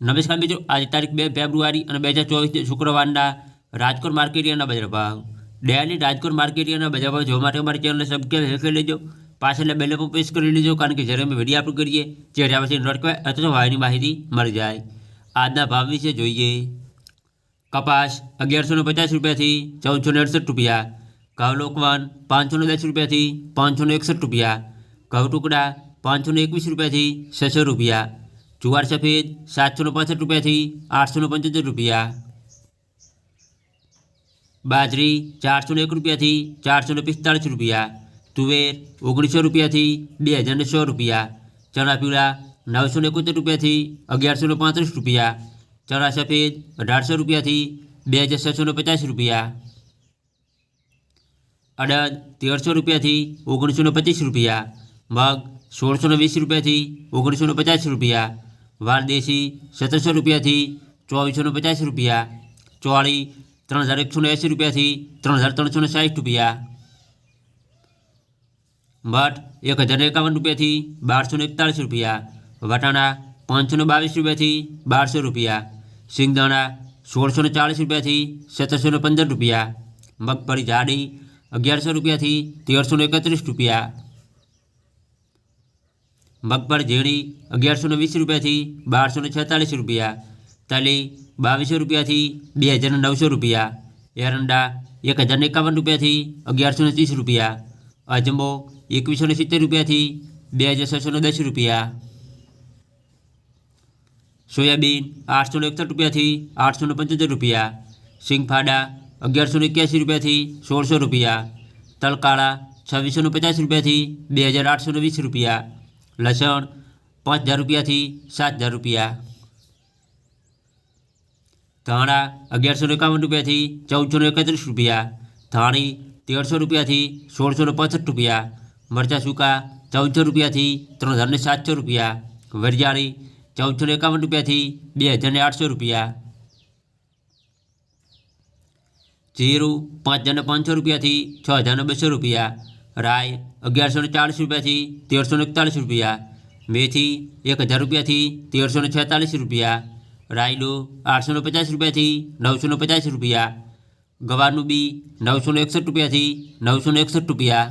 નમસ્કાર મિત્રો આજે તારીખ બે ફેબ્રુઆરી અને બે હજાર ચોવીસ શુક્રવારના રાજકોટ માર્કેટિયાના બજાર ભાવ ડેલી રાજકોટ માર્કેટિયાના બજાર ભાવ જોવા માટે અમારી ચેનલને સબસ્ક્રાઈબ હેલ્પ કરી લેજો પાછળ બેલ પર પ્રેસ કરી લેજો કારણ કે જ્યારે અમે વિડીયો અપલોડ કરીએ ત્યારે આ પછી નોટ કહેવાય અથવા વાયની માહિતી મળી જાય આજના ભાવ વિશે જોઈએ કપાસ અગિયારસો ને પચાસ રૂપિયાથી ચૌદસો ને અડસઠ રૂપિયા ઘઉં લોકવાન પાંચસો ને દસ રૂપિયાથી પાંચસો ને એકસઠ રૂપિયા ઘઉં ટુકડા પાંચસો ને એકવીસ રૂપિયાથી છસો રૂપિયા જુવાર સફેદ સાતસો ને પાસઠ રૂપિયાથી આઠસો ને પંચોતેર રૂપિયા બાજરી ચારસો ને એક રૂપિયાથી ચારસો ને પિસ્તાળીસ રૂપિયા તુવેર ઓગણીસો રૂપિયાથી બે હજાર ને સો રૂપિયા ચણા પીળા નવસો ને એકોતેર રૂપિયાથી અગિયારસો ને પાંત્રીસ રૂપિયા ચણા સફેદ અઢારસો રૂપિયાથી બે હજાર છસો ને પચાસ રૂપિયા અડદ તેરસો રૂપિયાથી ઓગણીસો ને પચીસ રૂપિયા મગ સોળસો ને વીસ રૂપિયાથી ઓગણીસો ને પચાસ રૂપિયા વાલદેશી સત્તરસો રૂપિયાથી ચોવીસો ને પચાસ રૂપિયા ચોળી ત્રણ હજાર એકસો ને એંસી રૂપિયાથી ત્રણ હજાર ત્રણસો ને સાઠ રૂપિયા મઠ એક હજાર એકાવન રૂપિયાથી બારસો ને એકતાળીસ રૂપિયા વટાણા પાંચસો ને બાવીસ રૂપિયાથી બારસો રૂપિયા સિંગદાણા સોળસો ને ચાળીસ રૂપિયાથી સત્તરસો ને પંદર રૂપિયા મગફળી જાડી અગિયારસો રૂપિયાથી તેરસો ને એકત્રીસ રૂપિયા મગફળી ઝીણી અગિયારસો ને વીસ રૂપિયાથી બારસો ને છેતાલીસ રૂપિયા તલી બાવીસો રૂપિયાથી બે હજાર નવસો રૂપિયા એરંડા એક હજાર એકાવન રૂપિયાથી અગિયારસો ને ત્રીસ રૂપિયા અજમો એકવીસો ને સિત્તેર રૂપિયાથી બે હજાર છસો ને દસ રૂપિયા સોયાબીન આઠસો ને એકસઠ રૂપિયાથી આઠસો ને પંચોતેર રૂપિયા સિંગફાડા અગિયારસો ને એક્યાસી રૂપિયાથી સોળસો રૂપિયા તલકાળા છવ્વીસો ને પચાસ રૂપિયાથી બે હજાર આઠસો ને વીસ રૂપિયા લસણ પાંચ હજાર રૂપિયાથી સાત હજાર રૂપિયા ધાણા અગિયારસો ને એકાવન રૂપિયાથી ચૌદસો ને એકત્રીસ રૂપિયા ધાણી તેરસો રૂપિયાથી સોળસો ને પાંસઠ રૂપિયા મરચાં સૂકા ચૌદસો રૂપિયાથી ત્રણ હજાર ને સાતસો રૂપિયા વરિયાળી ચૌદસો ને એકાવન રૂપિયાથી બે હજાર ને આઠસો રૂપિયા જીરું પાંચ હજાર ને પાંચસો રૂપિયાથી છ હજાર ને બસો રૂપિયા રાય અગિયારસો ને ચાળીસ રૂપિયાથી તેરસો ને એકતાળીસ રૂપિયા, મેથી એક હજાર રૂપિયાથી તેરસો ને છેતાલીસ રૂપિયા રાયડો આઠસો ને પચાસ રૂપિયાથી નવસો ને પચાસ રૂપિયા, ગવારનું બી નવસો ને એકસઠ રૂપિયાથી નવસો ને એકસઠ રૂપિયા